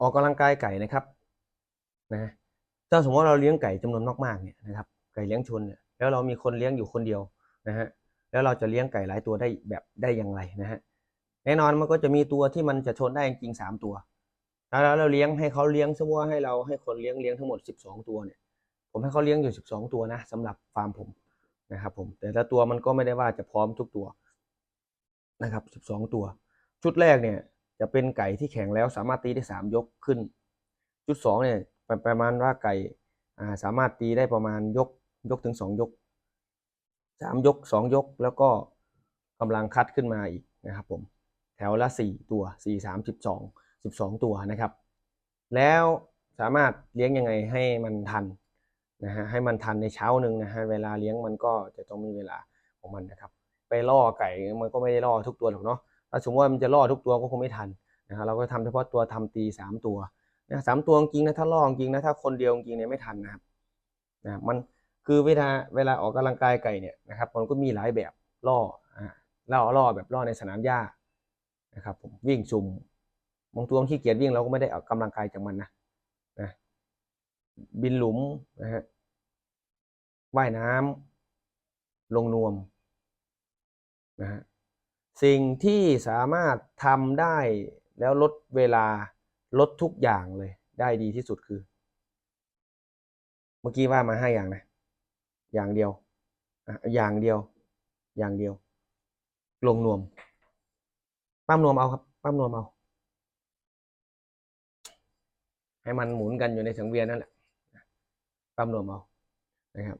ออกกำลังกายไก่นะครับนะถ้าสมมติว่าเราเลี้ยงไก่จำนวนมากๆเนี่ยนะครับไก่เลี้ยงชนเนี่ยแล้วเรามีคนเลี้ยงอยู่คนเดียวนะฮะแล้วเราจะเลี้ยงไก่หลายตัวได้แบบได้อย่างไรนะฮะแน่นอนมันก็จะมีตัวที่มันจะชนได้จริงๆสามตัว แล้วเราเลี้ยงให้เขาเลี้ยงสมมติว่าให้เราให้คนเลี้ยงเลี้ยงทั้งหมดสิบสองตัวเนี่ยผมให้เขาเลี้ยงอยู่สิบสองตัวนะสำหรับฟาร์มผมนะครับผมแต่ละตัวมันก็ไม่ได้ว่าจะพร้อมทุกตัวนะครับสิบสองตัว ชุดแรกเนี่ย จะเป็นไก่ที่แข็งแล้วสามารถตีได้สามยกขึ้นชุดสองเนี่ยประประมาณว่าไก่าสามารถตีได้ประมาณยกยกถึงสองยกสามยกสองยก แล้วก็กำลังคัดขึ้นมาอีกนะครับผมแถวละสี่ตัวสี่สามสิบสองสิบสองตัวนะครับ แล้วสามารถเลี้ยงยังไงให้มันทันนะฮะให้มันทันในเช้าหนึ่งนะฮะเวลาเลี้ยงมันก็จะต้องมีเวลาของมันนะครับ ไปล่อไก่มันก็ไม่ได้ล่อทุกตัวหรอกเนาะ ถ้าสมมติว่ามันจะล่อทุกตัวก็คงไม่ทันนะครับเราก็ทำเฉพาะตัวทำตีสามตัวนะสามตัวจริงนะถ้าล่อจริงนะถ้าคนเดียวจริงเนี่ยไม่ทันนะครับนะมันคือเวลาเวลาออกกำลังกายไก่เนี่ยนะครับมันก็มีหลายแบบล่ออ่าล่อล่อแบบล่อในสนามหญ้านะครับผมวิ่งซุ่มบางตัวขี้เกียจวิ่งเราก็ไม่ได้ออกกำลังกายจากมันนะนะบินหลุมนะฮะว่ายน้ำลงนวมนะฮะ สิ่งที่สามารถทำได้แล้วลดเวลาลดทุกอย่างเลยได้ดีที่สุดคือ เมื่อกี้ว่ามาห้าอย่างนะ อย่างเดียวอะอย่างเดียว อย่างเดียว ลงนวม ปั้มนวมเอาครับ ปั้มนวมเอา ให้มันหมุนกันอยู่ในสังเวียนนั่นแหละ ปั้มนวมเอา นะครับ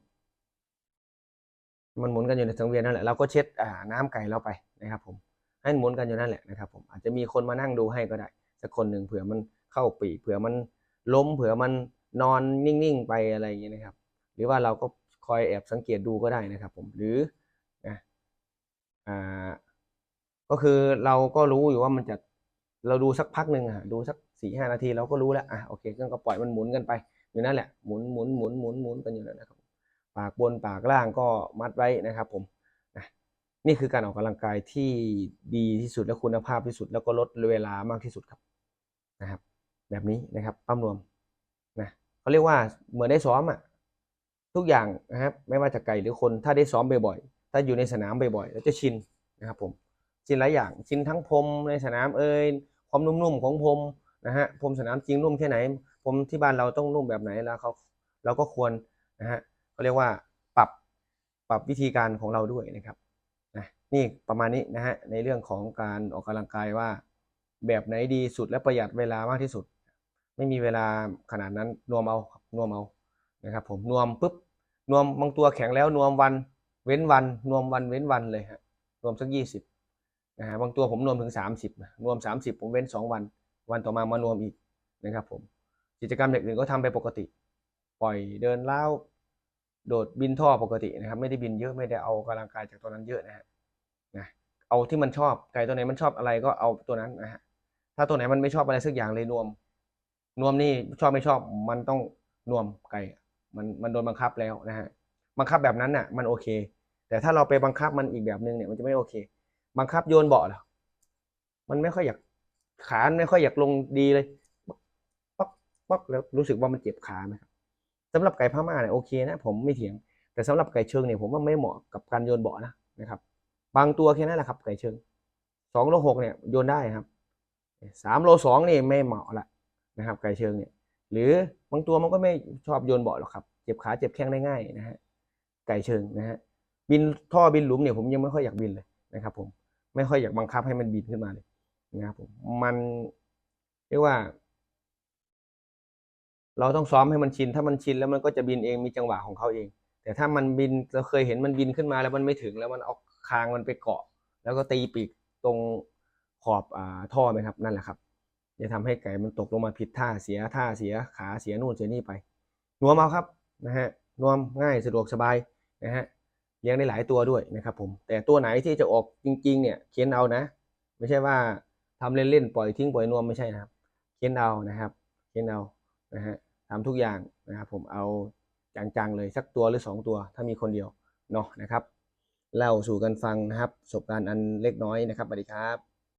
มันหมุนกันอยู่ในสังเวียนนั่นแหละเราก็เช็ดน้ำไก่เราไปนะครับผมให้มันหมุนกันอยู่นั่นแหละนะครับผมอาจจะมีคนมานั่งดูให้ก็ได้ สักคนหนึ่งเผื่อมันเข้าปีเผื่อมันล้มเผื่อมันนอนนิ่งๆไปอะไรอย่างเงี้ยนะครับ หรือว่าเราก็คอยแอบสังเกตดูก็ได้นะครับ ผมหรือนะอ่าก็คือเราก็รู้อยู่ว่ามันจะเราดูสักพักหนึ่งอะดูสักสี่ห้านาทีเราก็รู้แล้วอะโอเคก็ปล่อยมันหมุนกันไปอยู่นั่นแหละหมุนหมุนหมุนหมุนหมุนกันอยู่นั่นนะครับ ปากบนปากล่างก็มัดไว้นะครับผมนี่คือการออกกำลังกายที่ดีที่สุดและคุณภาพที่สุด แล้วก็ลดเวลามากที่สุดครับนะครับ แบบนี้นะครับปั้มรวมนะเขาเรียกว่าเหมือนได้ซ้อมอะทุกอย่างนะครับไม่ว่าจะไก่หรือคนถ้าได้ซ้อมบ่อยๆถ้าอยู่ในสนามบ่อยๆแล้วจะชินนะครับผมชินหลายอย่างชินทั้งพรมในสนามเอ่ยความนุ่มๆของพรมนะฮะพรมสนามจริงนุ่มแค่ไหนพรมที่บ้านเราต้องนุ่มแบบไหนแล้วเขาเราก็ควรนะฮะ เขาเรียกว่าปรับปรับวิธีการของเราด้วยนะครับนะนี่ประมาณนี้นะฮะในเรื่องของการออกกำลังกายว่า แบบไหนดีสุดและประหยัดเวลามากที่สุด ไม่มีเวลาขนาดนั้นนวมเอานวมเอานะครับผมนวมปุ๊บนวมบางตัวแข็งแล้วนวมวันเว้นวันนวมวันเว้นวันเลยฮะนวมสักยี่สิบนะฮะบางตัวผมนวมถึงสามสิบนวมสามสิบผมเว้นสองวัน วันต่อมามานวมอีกนะครับผมกิจกรรมอย่างอื่นก็ทำไปปกติ ปล่อยเดินเล้า โดดบินท่อปกตินะครับ ไม่ได้บินเยอะไม่ได้เอากำลังกายจากตัวนั้นเยอะนะฮะนะเอาที่มันชอบไก่ตัวไหนมันชอบอะไรก็เอาตัวนั้นนะฮะถ้าตัวไหนมันไม่ชอบอะไรสักอย่างเลยนวม นวมนี่ชอบไม่ชอบมันต้องนวมไก่มันมันโดนบังคับแล้วนะฮะบังคับแบบนั้นน่ะ มันโอเค แต่ถ้าเราไปบังคับมันอีกแบบนึงเนี่ยมันจะไม่โอเค บังคับโยนเบาะหรอมันไม่ค่อยอยากขาไม่ค่อยอยากลงดีเลยป๊อกป๊อกแล้วรู้สึกว่ามันเจ็บขาไหมครับ สำหรับไก่พม่าเนี่ยโอเคนะผมไม่เถียง แต่สำหรับไก่เชิงเนี่ยผมว่าไม่เหมาะกับการโยนเบาะนะนะครับ บางตัวแค่นั้นแหละครับไก่เชิงสองโลหกเนี่ยโยนได้ครับสามโลสองนี่ไม่เหมาะละนะครับไก่เชิงเนี่ยหรือบางตัวมันก็ไม่ชอบโยนเบาะหรอกครับ เจ็บขาเจ็บแข้งได้ง่ายนะฮะไก่เชิงนะฮะบินท่อบินหลุมเนี่ยผมยังไม่ค่อยอยากบินเลยนะครับ ผมไม่ค่อยอยากบังคับให้มันบินขึ้นมาเลยนะครับผมมันเรียกว่า เราต้องซ้อมให้มันชิน ถ้ามันชินแล้วมันก็จะบินเองมีจังหวะของเขาเอง แต่ถ้ามันบินเราเคยเห็นมันบินขึ้นมาแล้วมันไม่ถึงแล้วมันเอาคางมันไปเกาะ แล้วก็ตีปีกตรงขอบอ่าท่อไหมครับนั่นแหละครับจะทำให้ไก่มันตกลงมาผิดท่าเสียท่าเสียขาเสียนู่นเสียนี่ไปนวมเอาครับนะฮะนวมง่ายสะดวกสบายนะฮะเลี้ยงได้หลายตัวด้วยนะครับผมแต่ตัวไหนที่จะออกจริง ๆ เนี่ยเค้นเอานะ ไม่ใช่ว่าทำเล่นๆปล่อยทิ้งปล่อยนวมไม่ใช่นะครับเค้นเอานะครับเค้นเอานะฮะ ทำทุกอย่างนะครับผมเอาจังๆเลยสักตัวหรือสองตัวถ้ามีคนเดียวเนาะนะครับเล่าสู่กันฟังนะครับประสบการณ์อันเล็กน้อยนะครับสวัสดีครับ